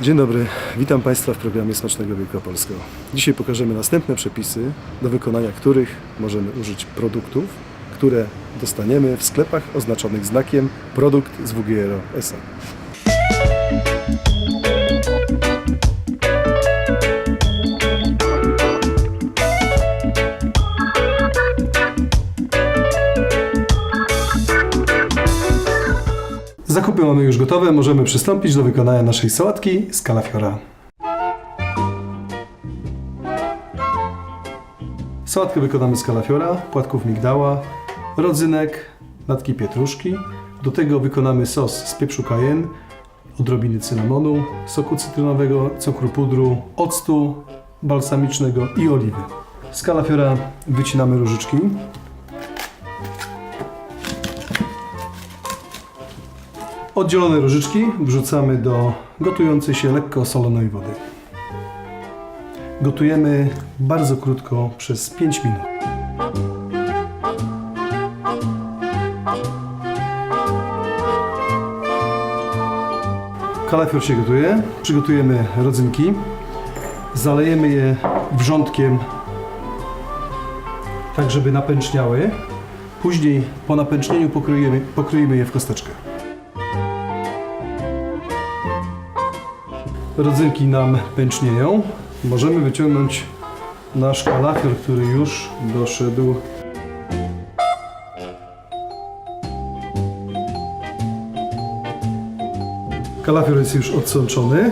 Dzień dobry, witam Państwa w programie Smacznego Wielkopolskiego. Dzisiaj pokażemy następne przepisy, do wykonania których możemy użyć produktów, które dostaniemy w sklepach oznaczonych znakiem produkt z WGR SA. Zakupy mamy już gotowe, możemy przystąpić do wykonania naszej sałatki z kalafiora. Sałatkę wykonamy z kalafiora, płatków migdała, rodzynek, natki pietruszki. Do tego wykonamy sos z pieprzu cayenne, odrobiny cynamonu, soku cytrynowego, cukru pudru, octu balsamicznego i oliwy. Z kalafiora wycinamy różyczki. Oddzielone różyczki wrzucamy do gotującej się lekko solonej wody. Gotujemy bardzo krótko przez 5 minut. Kalafior się gotuje. Przygotujemy rodzynki. Zalejemy je wrzątkiem, tak żeby napęczniały. Później po napęcznieniu pokroimy, pokroimy je w kosteczkę. Rodzynki nam pęcznieją, możemy wyciągnąć nasz kalafior, który już doszedł. Kalafior jest już odsączony.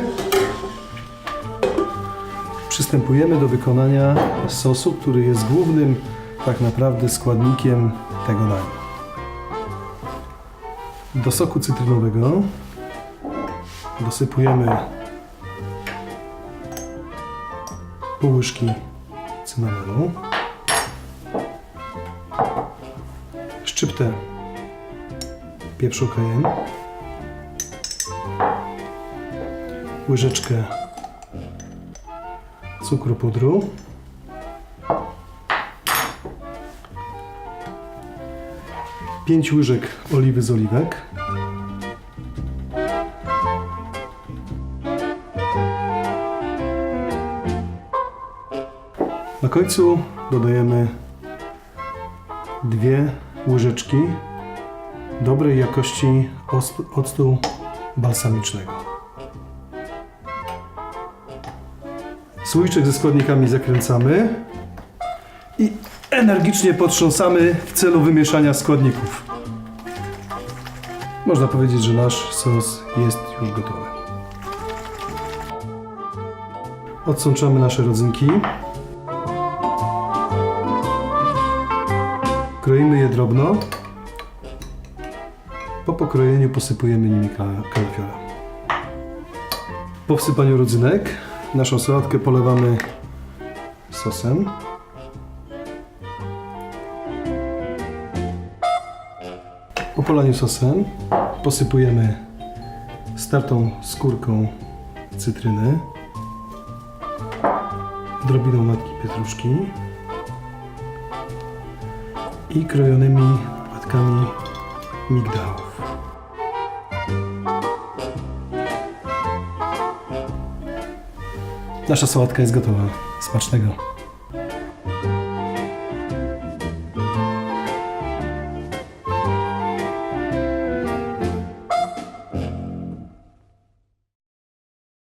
Przystępujemy do wykonania sosu, który jest głównym tak naprawdę składnikiem tego dania. Do soku cytrynowego dosypujemy pół łyżki cynamonu, szczyptę pieprzu cayenne, łyżeczkę cukru pudru, pięć łyżek oliwy z oliwek, Na końcu dodajemy dwie łyżeczki dobrej jakości octu balsamicznego. Słoiczek ze składnikami zakręcamy i energicznie potrząsamy w celu wymieszania składników. Można powiedzieć, że nasz sos jest już gotowy. Odsączamy nasze rodzynki. Kroimy je drobno. Po pokrojeniu posypujemy nimi kala- kalafiora. Po wsypaniu rodzynek naszą sałatkę polewamy sosem. Po polaniu sosem posypujemy startą skórką cytryny, drobiną matki pietruszki i krojonymi płatkami migdałów. Nasza sałatka jest gotowa. Smacznego.